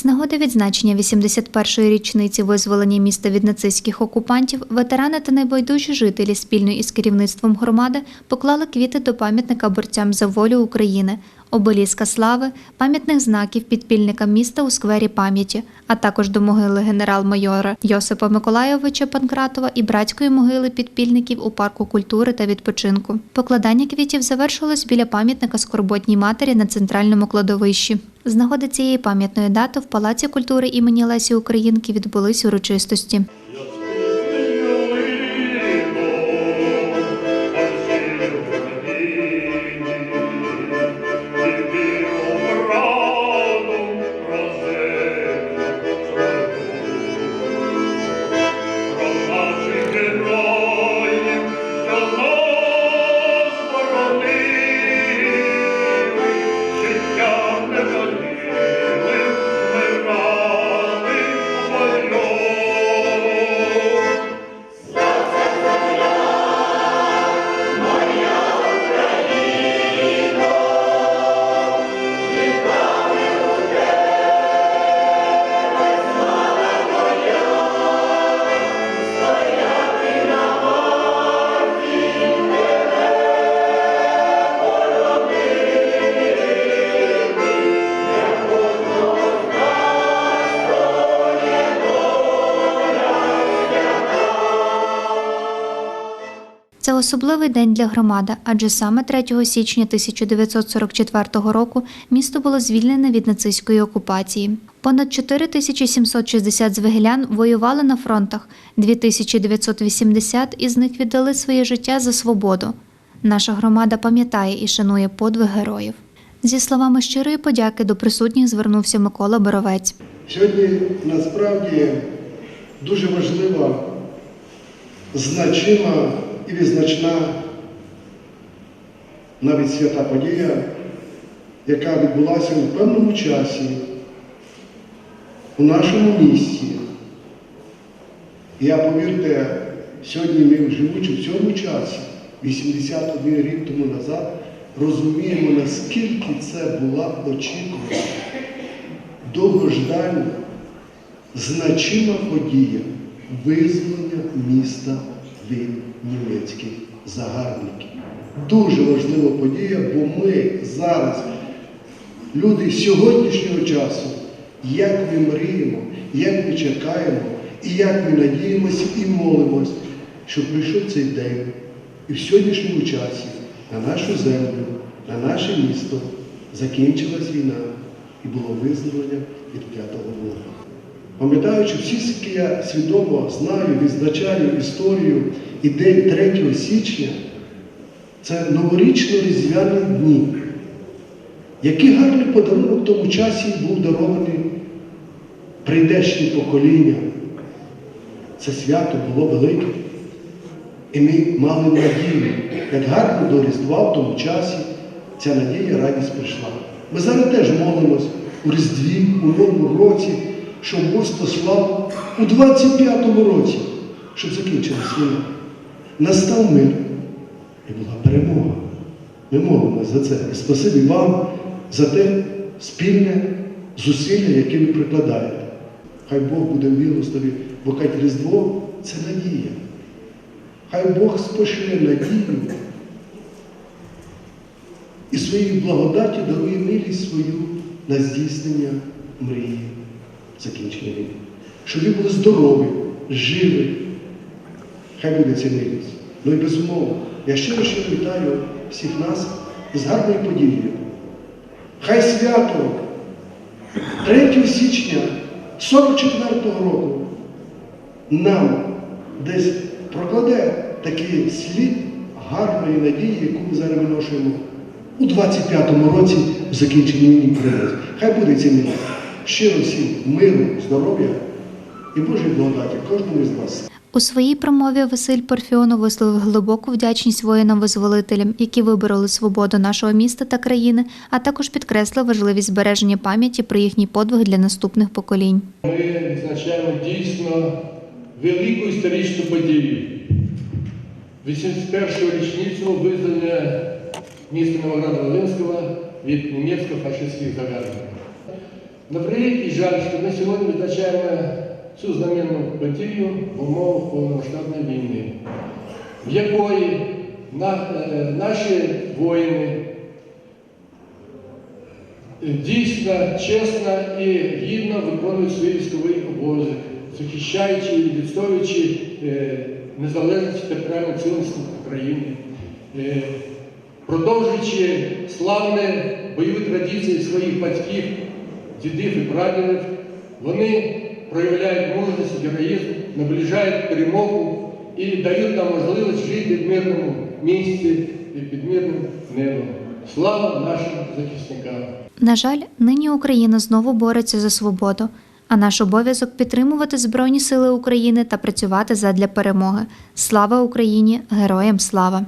З нагоди відзначення 81-ї річниці визволення міста від нацистських окупантів, ветерани та найбайдужі жителі спільно із керівництвом громади поклали квіти до пам'ятника борцям за волю України, обеліска слави, пам'ятних знаків підпільникам міста у сквері пам'яті, а також до могили генерал-майора Йосипа Миколайовича Панкратова і братської могили підпільників у парку культури та відпочинку. Покладання квітів завершилось біля пам'ятника скорботній матері на центральному кладовищі. З нагоди цієї пам'ятної дати в Палаці культури імені Лесі Українки відбулись урочистості. Це особливий день для громади, адже саме 3 січня 1944 року місто було звільнене від нацистської окупації. Понад 4760 звигелян воювали на фронтах, 2980 із них віддали своє життя за свободу. Наша громада пам'ятає і шанує подвиг героїв. Зі словами щирої подяки до присутніх звернувся Микола Боровець. Сьогодні насправді дуже важлива, значима і відзначна навіть свята подія, яка відбулася у певному часі у нашому місті. Я повірте, сьогодні ми, живучи в цьому часі, 81 рік тому назад, розуміємо, наскільки це була очікувана довгождання, значима подія визволення міста від німецьких загарбників. Дуже важлива подія, бо ми зараз, люди сьогоднішнього часу, як ми мріємо, як ми чекаємо, і як ми надіємося і молимось, щоб прийшов цей день і в сьогоднішньому часі на нашу землю, на наше місто закінчилась війна і було визволення від п'ятого ворога. Пам'ятаючи всі, скільки я свідомо знаю, відзначаю історію і день 3 січня, це новорічно-різдвяні дні. Який гарний подарунок в тому часі був дарований прийдешнім поколінням. Це свято було велике. І ми мали надію, як гарно до Різдва в тому часі ця надія, радість прийшла. Ми зараз теж молимось у Різдві, у Новому році, Господь послав у 25-му році, щоб закінчилась війна. Настав мир і була перемога. Ми молимося за це. І спасибі вам за те спільне зусилля, яке ви прикладаєте. Хай Бог буде милостивий, бо хай Різдво це надія. Хай Бог спошле надію і своєю благодаті дарує милість свою на здійснення мрії закінчення війни. Щоб ви були здорові, живі. Хай буде ця милість. Ну і безумовно, я щиро щиро вітаю всіх нас з гарною подією. Хай свято 3 січня 44-го року нам десь прокладе такий слід гарної надії, яку ми зараз виношуємо у 25-му році в закінченні війни. Хай буде ця міра. Щиро всім миру, здоров'я і Божої благодаті кожному з вас. У своїй промові Василь Парфіонов висловив глибоку вдячність воїнам-визволителям, які вибороли свободу нашого міста та країни, а також підкреслив важливість збереження пам'яті про їхній подвиг для наступних поколінь. Ми відзначаємо дійсно велику історичну подію. 81-ю річницю визнання міста Новограда Волинського від німецько-фашистських загарбників. На превеликий жаль, що ми сьогодні відзначаємо цю знаменну подію в умовах повномасштабної війни, в якої е, наші воїни дійсно, чесно і гідно виконують свій військовий обов'язок, захищаючи і відстоюючи е, незалежність та територіальну цілісність України, е, продовжуючи славні бойові традиції своїх батьків, дідів і прадідів, вони проявляють мужність, героїзм, наближають перемогу і дають нам можливість жити в мирному місці і під мирним небом. Слава нашим захисникам! На жаль, нині Україна знову бореться за свободу, а наш обов'язок підтримувати Збройні Сили України та працювати задля перемоги. Слава Україні! Героям слава!